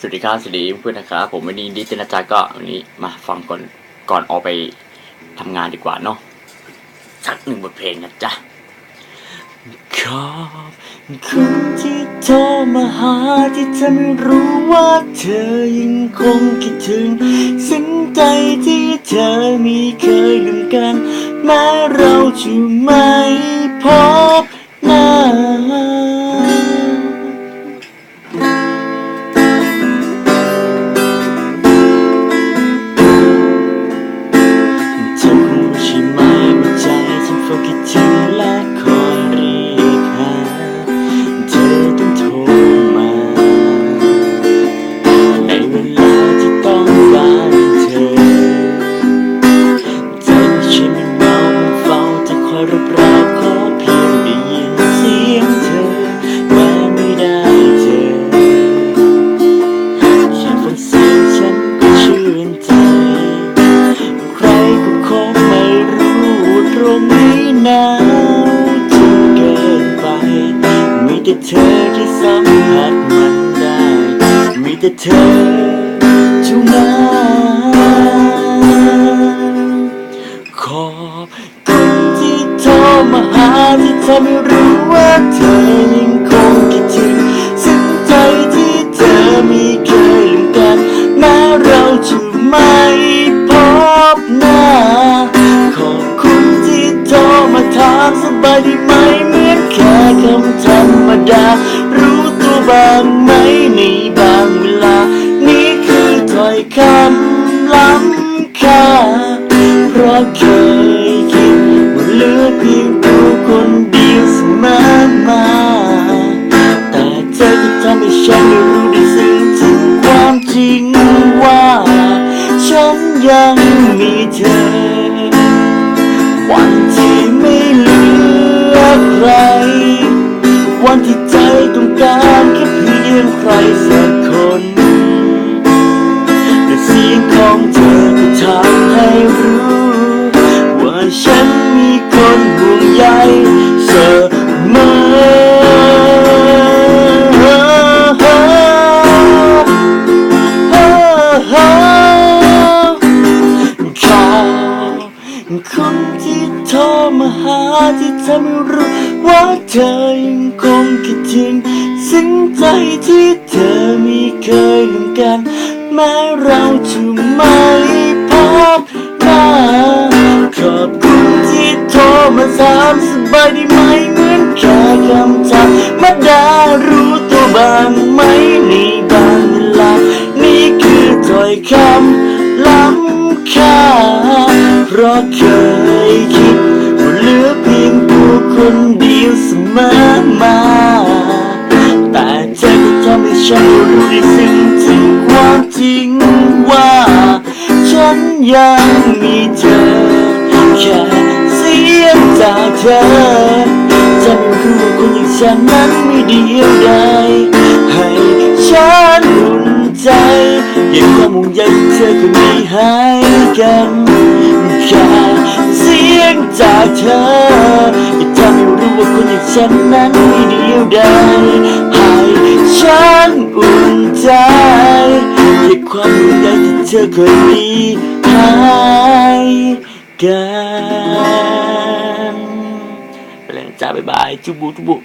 สวัสดีครับสวัสดีเพื่อนๆนะครับผมวันนี้ดิจินะจ๊ะก็วันนี้มาฟังก่อนก่อนออกไปทำงานดีกว่าเนาะสักหนึ่งบทเพลงนะจ๊ะขอบคุณที่โทรมาหาที่เธอไม่รู้ว่าเธอยังคงคิดถึงสิ่งใจที่เธอมีเคยลืมกัน แม้เราจะไม่พบหน้า เธอไม่ใช่ไม่เมาเฝ้าแต่คอยรับราวขอเพียงได้ยินเสียงเธอแม้ไม่ได้เจอแค่ฟังเสียงฉันก็ชื่นใจ ใครก็คงไม่รู้ตรงนี้หนาวจนเกินไป มีแต่เธอที่สัมผัสมันได้ มีแต่เธอเท่านั้น ที่เธอไม่รู้ว่าเธอยังคงคิดถึงสิ่งใจที่เธอมีเคยลืมกันแม้เราจะไม่พบหน้า ขอบคุณที่โทรมาถามสบายดีไหมเหมือนแค่คำธรรมดา รู้ตัวบ้างไหมในบางเวลา นี่คือถ้อยคำล้ำค่าเพราะเคยคิดว่า เหลือเพียงตัวคนเดียวเสมอมาแต่เธอก็ทำให้ฉันได้รู้ได้ซึ้งถึงความจริงว่า ฉันยัง คุณที่โทรมาหาที่เธอไม่รู้ว่าเธอยังคงคิดถึงสิ่งใจที่เธอมีเคยลืมกัน แม้เราจะไม่พบหน้าขอบคุณที่โทรมาถามสบายดีไหมเหมือนแค่คำถามมาดารู้ตัวบ้างไหมในบางเวลานี่คือถ้อยคำล้ำค่า ราะเคยคิดว่าเหลือเพียงตัวคนเดียวเสมอมา แต่เธอก็ทำให้ฉันรู้ได้ซึ้งถึงความจริงว่า ฉันยังมีเธอ แค่เสียงจากเธอจะไม่รู้ว่คนอย่างฉันนั้นไม่เดียวดายให้ฉันอุ่นใจยังความห่วงใยที่เธอก็มีให้กัน แค่เสียงจากเธอจะทำให้รู้ว่าคนอย่างฉันนั้นไม่เดียวดายให้ฉันอุ่นใจยังความห่วงใยที่เธอเคยมีให้กันไปแล้วนะจ้าบ๊ายบายจุบุจุบุ